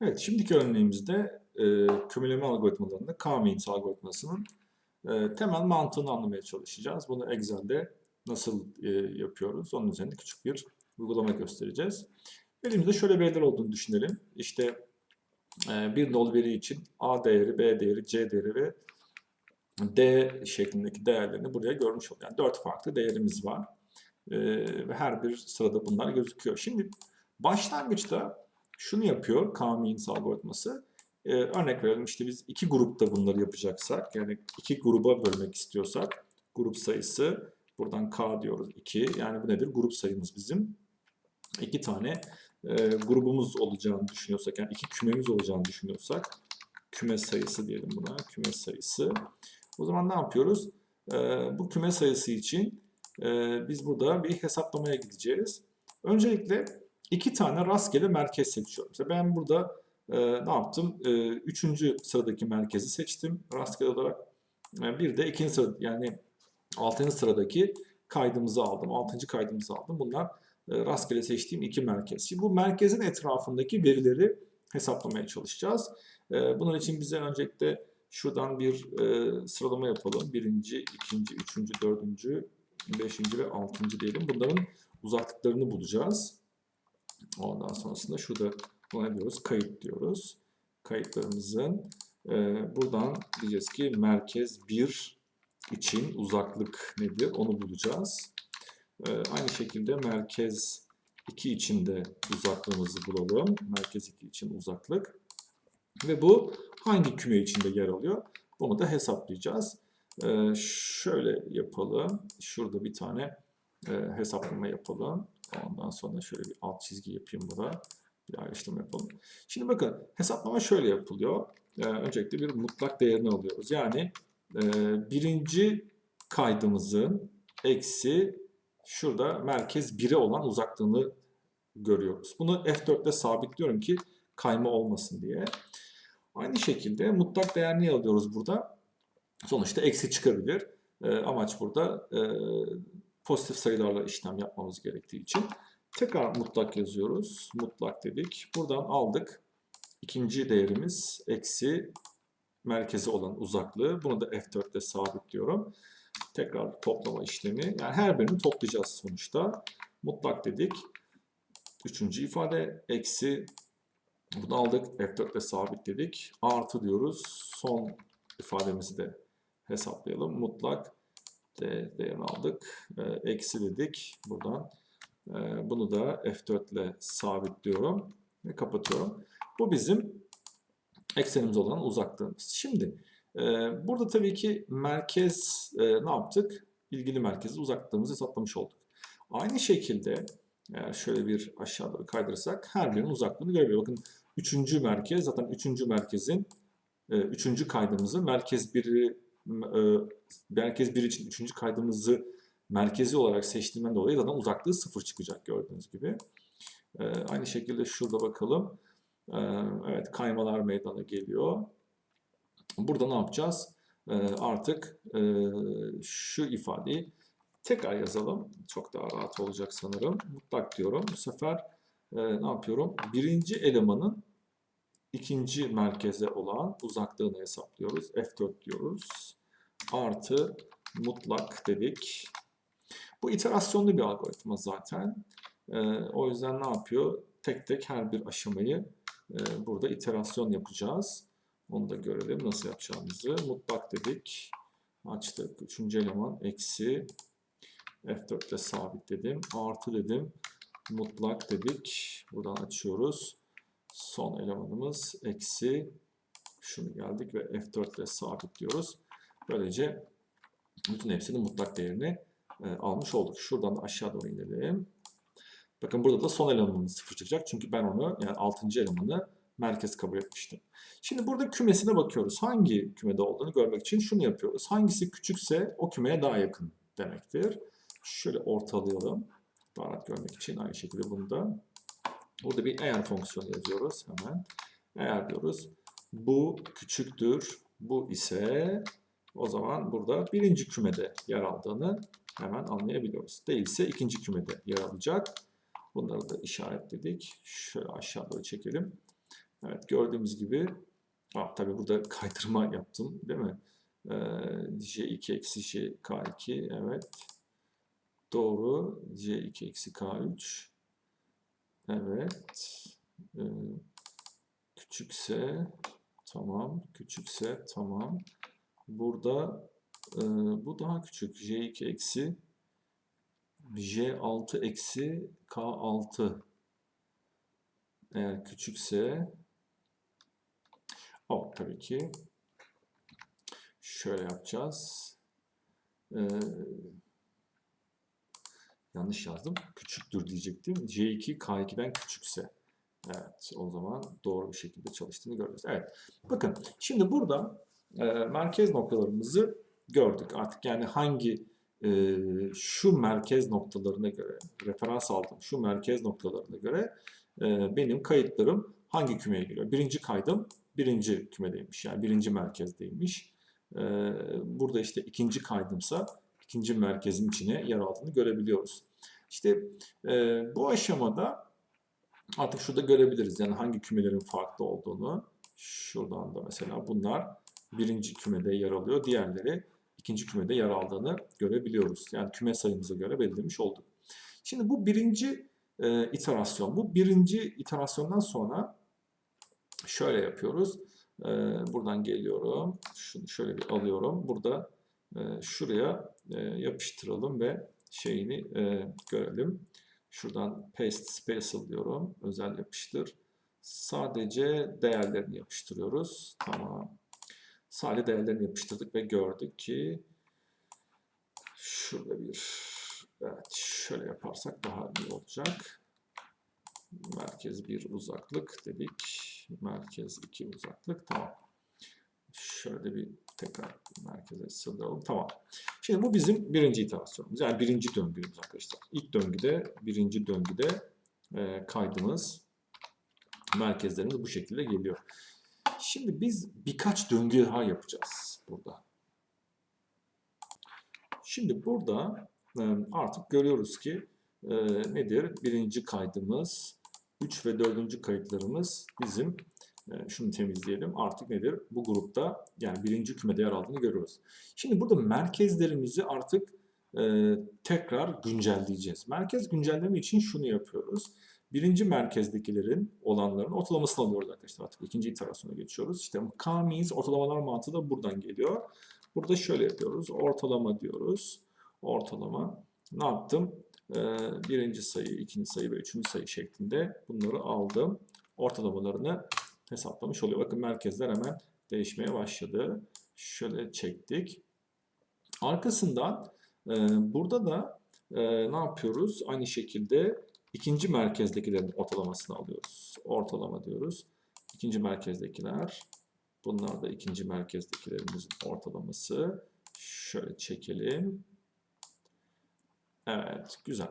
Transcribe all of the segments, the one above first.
Evet, şimdiki örneğimizde e, kümüleme algoritmalarında K-means algoritmasının e, temel mantığını anlamaya çalışacağız. Bunu Excel'de nasıl e, yapıyoruz? Onun üzerinde küçük bir uygulama göstereceğiz. Elimizde şöyle veriler olduğunu düşünelim. İşte e, bir nol veri için A değeri, B değeri, C değeri ve D şeklindeki değerlerini buraya görmüş olduk. Yani dört farklı değerimiz var. E, ve her bir sırada bunlar gözüküyor. Şimdi başlangıçta şunu yapıyor K-means algoritması. Ee, örnek verelim işte biz iki grupta bunları yapacaksak yani iki gruba bölmek istiyorsak grup sayısı buradan K diyoruz 2 yani bu nedir? Grup sayımız bizim. iki tane e, grubumuz olacağını düşünüyorsak yani iki kümemiz olacağını düşünüyorsak küme sayısı diyelim buna küme sayısı. O zaman ne yapıyoruz? E, bu küme sayısı için e, biz burada bir hesaplamaya gideceğiz. Öncelikle iki tane rastgele merkez seçiyorum. Mesela ben burada e, ne yaptım? E, üçüncü sıradaki merkezi seçtim rastgele olarak. E, bir de ikinci sırada yani altıncı sıradaki kaydımızı aldım. Altıncı kaydımızı aldım. Bunlar e, rastgele seçtiğim iki merkez. Şimdi bu merkezin etrafındaki verileri hesaplamaya çalışacağız. E, bunun için bize öncelikle şuradan bir e, sıralama yapalım. Birinci, ikinci, üçüncü, dördüncü, beşinci ve altıncı diyelim. Bunların uzaklıklarını bulacağız. Ondan sonrasında şurada buna diyoruz kayıt diyoruz. Kayıtlarımızın e, buradan diyeceğiz ki merkez 1 için uzaklık nedir onu bulacağız. E, aynı şekilde merkez 2 için de uzaklığımızı bulalım. Merkez 2 için uzaklık. Ve bu hangi küme içinde yer alıyor? Bunu da hesaplayacağız. E, şöyle yapalım. Şurada bir tane e, hesaplama yapalım. Ondan sonra şöyle bir alt çizgi yapayım burada. Bir ayrıştırma yapalım. Şimdi bakın hesaplama şöyle yapılıyor. Ee, öncelikle bir mutlak değerini alıyoruz. Yani e, birinci kaydımızın eksi şurada merkez 1'e olan uzaklığını görüyoruz. Bunu F4'te sabitliyorum ki kayma olmasın diye. Aynı şekilde mutlak değer ne alıyoruz burada? Sonuçta eksi çıkabilir. E, amaç burada e, pozitif sayılarla işlem yapmamız gerektiği için tekrar mutlak yazıyoruz. Mutlak dedik. Buradan aldık. İkinci değerimiz eksi merkezi olan uzaklığı. Bunu da F4'te sabitliyorum. Tekrar toplama işlemi. Yani her birini toplayacağız sonuçta. Mutlak dedik. Üçüncü ifade eksi bunu aldık. F4'te sabitledik. Artı diyoruz. Son ifademizi de hesaplayalım. Mutlak de değerini aldık. E, eksi dedik buradan. E, bunu da F4 ile sabitliyorum ve kapatıyorum. Bu bizim eksenimiz olan uzaklığımız. Şimdi e, burada tabii ki merkez e, ne yaptık? İlgili merkezi uzaklığımızı hesaplamış olduk. Aynı şekilde eğer şöyle bir aşağı doğru kaydırırsak her birinin uzaklığını görebiliyor. Bakın üçüncü merkez zaten üçüncü merkezin e, üçüncü kaydımızı merkez biri merkez 1 için 3. kaydımızı merkezi olarak seçtiğimden dolayı zaten uzaklığı 0 çıkacak gördüğünüz gibi. E, aynı şekilde şurada bakalım. E, evet kaymalar meydana geliyor. Burada ne yapacağız? Artık şu ifadeyi tekrar yazalım. Çok daha rahat olacak sanırım. Mutlak diyorum. Bu sefer ne yapıyorum? Birinci elemanın ikinci merkeze olan uzaklığını hesaplıyoruz. F4 diyoruz. Artı mutlak dedik. Bu iterasyonlu bir algoritma zaten. Ee, o yüzden ne yapıyor? Tek tek her bir aşamayı e, burada iterasyon yapacağız. Onu da görelim nasıl yapacağımızı. Mutlak dedik. Açtık. Üçüncü eleman eksi F4 ile sabitledim. Artı dedim. Mutlak dedik. Buradan açıyoruz son elemanımız eksi şunu geldik ve F4 ile sabitliyoruz. Böylece bütün hepsinin mutlak değerini e, almış olduk. Şuradan da aşağı doğru inelim. Bakın burada da son elemanımız sıfır çıkacak. Çünkü ben onu yani 6. elemanı merkez kabul etmiştim. Şimdi burada kümesine bakıyoruz. Hangi kümede olduğunu görmek için şunu yapıyoruz. Hangisi küçükse o kümeye daha yakın demektir. Şöyle ortalayalım. Daha rahat görmek için aynı şekilde bunu da Burada bir eğer fonksiyonu yazıyoruz hemen. Eğer diyoruz bu küçüktür, bu ise o zaman burada birinci kümede yer aldığını hemen anlayabiliyoruz. Değilse ikinci kümede yer alacak. Bunları da işaretledik. Şöyle aşağı doğru çekelim. Evet gördüğümüz gibi ah, tabii burada kaydırma yaptım değil mi? Ee, J2 eksi J K2 evet. Doğru. J2 eksi K3 evet. Ee, küçükse tamam. Küçükse tamam. Burada e, bu daha küçük. J2 eksi J6 eksi K6 eğer küçükse o tabii ki şöyle yapacağız. Ee, yanlış yazdım. Küçüktür diyecektim. C2 K2'den küçükse. Evet, o zaman doğru bir şekilde çalıştığını görüyoruz. Evet, bakın şimdi burada e, merkez noktalarımızı gördük. Artık yani hangi e, şu merkez noktalarına göre, referans aldığım şu merkez noktalarına göre e, benim kayıtlarım hangi kümeye giriyor? Birinci kaydım birinci kümedeymiş, yani birinci merkezdeymiş. E, burada işte ikinci kaydımsa ikinci merkezin içine yer aldığını görebiliyoruz. İşte e, bu aşamada artık şurada görebiliriz yani hangi kümelerin farklı olduğunu. Şuradan da mesela bunlar birinci kümede yer alıyor. Diğerleri ikinci kümede yer aldığını görebiliyoruz. Yani küme sayımıza göre belirlemiş olduk. Şimdi bu birinci e, iterasyon. Bu birinci iterasyondan sonra şöyle yapıyoruz. E, buradan geliyorum. Şunu şöyle bir alıyorum. Burada e, şuraya e, yapıştıralım ve şeyini e, görelim. Şuradan paste special diyorum. Özel yapıştır. Sadece değerlerini yapıştırıyoruz. Tamam. Sadece değerlerini yapıştırdık ve gördük ki şurada bir evet şöyle yaparsak daha iyi olacak. Merkez 1 uzaklık dedik. Merkez 2 uzaklık. Tamam. Şöyle bir tekrar merkeze sığdıralım. Tamam. Şimdi bu bizim birinci iterasyonumuz. Yani birinci döngümüz arkadaşlar. İlk döngüde, birinci döngüde e, kaydımız, merkezlerimiz bu şekilde geliyor. Şimdi biz birkaç döngü daha yapacağız burada. Şimdi burada e, artık görüyoruz ki e, nedir? Birinci kaydımız, 3 ve 4. kayıtlarımız bizim şunu temizleyelim. Artık nedir? Bu grupta yani birinci kümede yer aldığını görüyoruz. Şimdi burada merkezlerimizi artık e, tekrar güncelleyeceğiz. Merkez güncelleme için şunu yapıyoruz. Birinci merkezdekilerin olanların ortalamasını alıyoruz arkadaşlar. Artık ikinci iterasyona geçiyoruz. İşte k-means ortalamalar mantığı da buradan geliyor. Burada şöyle yapıyoruz. Ortalama diyoruz. Ortalama. Ne yaptım? Ee, birinci sayı, ikinci sayı ve üçüncü sayı şeklinde bunları aldım. Ortalamalarını hesaplamış oluyor. Bakın merkezler hemen değişmeye başladı. Şöyle çektik. Arkasından e, burada da e, ne yapıyoruz? Aynı şekilde ikinci merkezdekilerin ortalamasını alıyoruz. Ortalama diyoruz. İkinci merkezdekiler. Bunlar da ikinci merkezdekilerimizin ortalaması. Şöyle çekelim. Evet, güzel.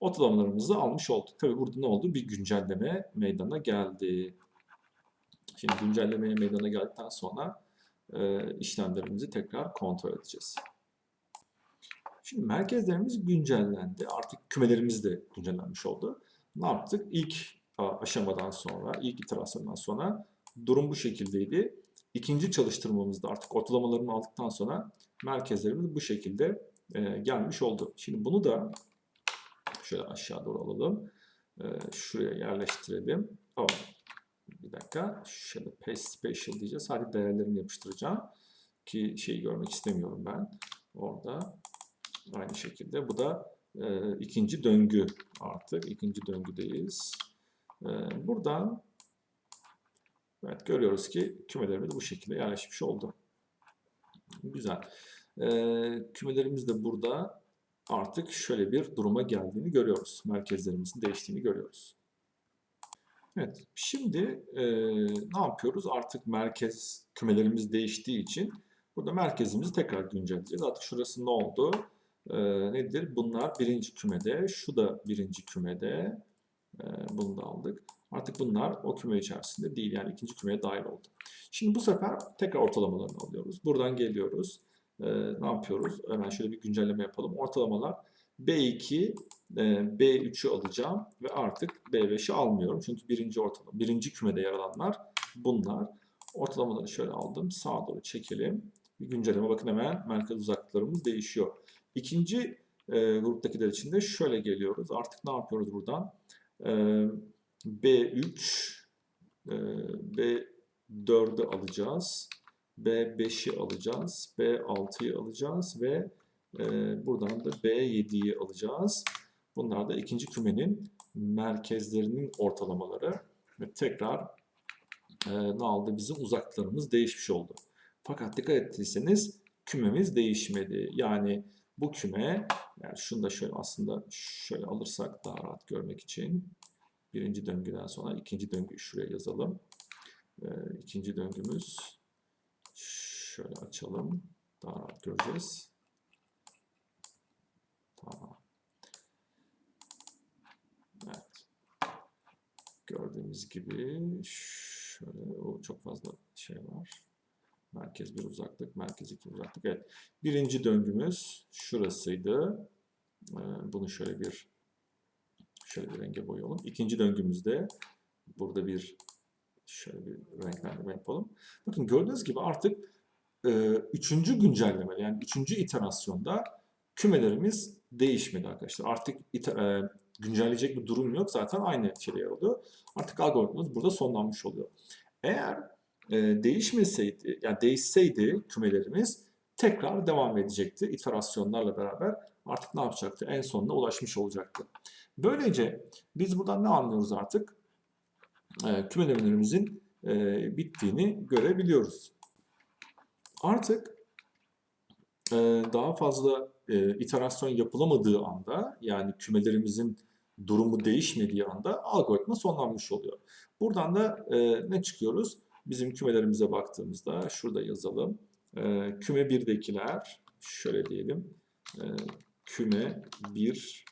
Ortalamalarımızı almış olduk. Tabii burada ne oldu? Bir güncelleme meydana geldi. Şimdi güncellemeye meydana geldikten sonra e, işlemlerimizi tekrar kontrol edeceğiz. Şimdi merkezlerimiz güncellendi. Artık kümelerimiz de güncellenmiş oldu. Ne yaptık? İlk aşamadan sonra, ilk iterasyondan sonra durum bu şekildeydi. İkinci çalıştırmamızda artık ortalamalarını aldıktan sonra merkezlerimiz bu şekilde e, gelmiş oldu. Şimdi bunu da şöyle aşağı doğru alalım. E, şuraya yerleştirelim. Tamam. Bir dakika. Şöyle paste special diyeceğiz. Sadece değerlerini yapıştıracağım. Ki şeyi görmek istemiyorum ben. Orada. Aynı şekilde. Bu da e, ikinci döngü artık. ikinci döngüdeyiz. E, buradan evet görüyoruz ki kümelerimiz bu şekilde yerleşmiş oldu. Güzel. E, kümelerimiz de burada artık şöyle bir duruma geldiğini görüyoruz. Merkezlerimizin değiştiğini görüyoruz. Evet, şimdi e, ne yapıyoruz? Artık merkez kümelerimiz değiştiği için burada merkezimizi tekrar güncelleyeceğiz. Artık şurası ne oldu? E, nedir? Bunlar birinci kümede, şu da birinci kümede. E, bunu da aldık. Artık bunlar o küme içerisinde değil, yani ikinci kümeye dahil oldu. Şimdi bu sefer tekrar ortalamalarını alıyoruz. Buradan geliyoruz. E, ne yapıyoruz? Hemen şöyle bir güncelleme yapalım. Ortalamalar B2 e, B3'ü alacağım ve artık B5'i almıyorum. Çünkü birinci ortalama, birinci kümede yer alanlar bunlar. Ortalamaları şöyle aldım. Sağa doğru çekelim. Bir güncelleme. Bakın hemen merkez uzaklıklarımız değişiyor. İkinci e, gruptakiler için de şöyle geliyoruz. Artık ne yapıyoruz buradan? E, B3 e, B4'ü alacağız. B5'i alacağız. B6'yı alacağız ve e, buradan da B7'yi alacağız. Bunlar da ikinci kümenin merkezlerinin ortalamaları ve tekrar e, ne oldu? Bizim uzaklarımız değişmiş oldu. Fakat dikkat ettiyseniz kümemiz değişmedi. Yani bu küme, yani şunu da şöyle aslında şöyle alırsak daha rahat görmek için birinci döngüden sonra ikinci döngüyü şuraya yazalım. E, ikinci döngümüz şöyle açalım. Daha rahat göreceğiz. Tamam. Evet. Gördüğümüz gibi şöyle o çok fazla şey var. Merkez bir uzaklık, merkez iki uzaklık. Evet. Birinci döngümüz şurasıydı. Ee, Bunu şöyle bir şöyle bir renge boyayalım. İkinci döngümüzde burada bir şöyle bir renklendirme yapalım. Bakın gördüğünüz gibi artık e, üçüncü güncelleme yani üçüncü iterasyonda kümelerimiz değişmedi arkadaşlar. Artık ite- e, güncelleyecek bir durum yok. Zaten aynı şeyde yer alıyor. Artık algoritmamız burada sonlanmış oluyor. Eğer e, değişmeseydi, yani değişseydi kümelerimiz tekrar devam edecekti. İterasyonlarla beraber artık ne yapacaktı? En sonuna ulaşmış olacaktı. Böylece biz buradan ne anlıyoruz artık? E, kümelerimizin e, bittiğini görebiliyoruz. Artık e, daha fazla e, iterasyon yapılamadığı anda yani kümelerimizin durumu değişmediği anda algoritma sonlanmış oluyor. Buradan da e, ne çıkıyoruz? Bizim kümelerimize baktığımızda şurada yazalım. E, küme 1'dekiler şöyle diyelim. E, küme 1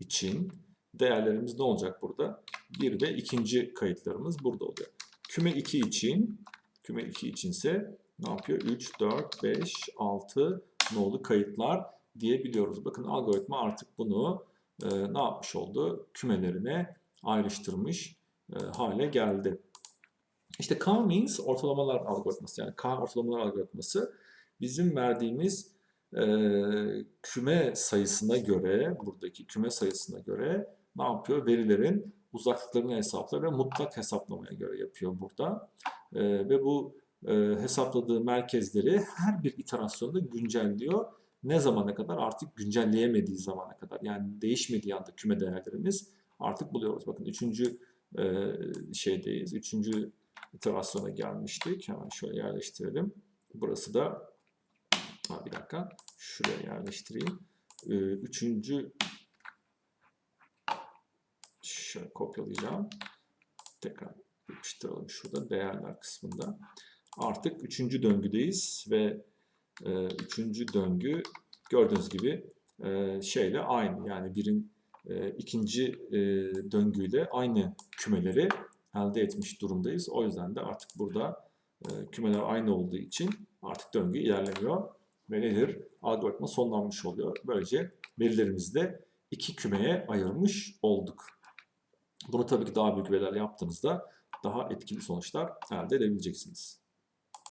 için değerlerimiz ne olacak burada? 1 ve ikinci kayıtlarımız burada oluyor. Küme 2 için küme 2 içinse ne yapıyor? 3, 4, 5, 6 nolu kayıtlar diyebiliyoruz. Bakın algoritma artık bunu e, ne yapmış oldu? Kümelerine ayrıştırmış e, hale geldi. İşte K-means ortalamalar algoritması yani K ortalamalar algoritması bizim verdiğimiz e, küme sayısına göre buradaki küme sayısına göre ne yapıyor? Verilerin uzaklıklarını hesaplıyor ve mutlak hesaplamaya göre yapıyor burada. E, ve bu e, hesapladığı merkezleri her bir iterasyonda güncelliyor. Ne zamana kadar? Artık güncelleyemediği zamana kadar. Yani değişmediği anda küme değerlerimiz artık buluyoruz. Bakın üçüncü e, şeydeyiz. Üçüncü iterasyona gelmiştik. Hemen şöyle yerleştirelim. Burası da ha, bir dakika. Şuraya yerleştireyim. E, üçüncü şöyle kopyalayacağım. Tekrar yapıştıralım şurada değerler kısmında. Artık üçüncü döngüdeyiz ve e, üçüncü döngü gördüğünüz gibi e, şeyle aynı yani birin e, ikinci e, döngüyle aynı kümeleri elde etmiş durumdayız. O yüzden de artık burada e, kümeler aynı olduğu için artık döngü ilerlemiyor ve nedir? Algoritma sonlanmış oluyor. Böylece verilerimizi de iki kümeye ayırmış olduk. Bunu tabii ki daha büyük veriler yaptığınızda daha etkili sonuçlar elde edebileceksiniz.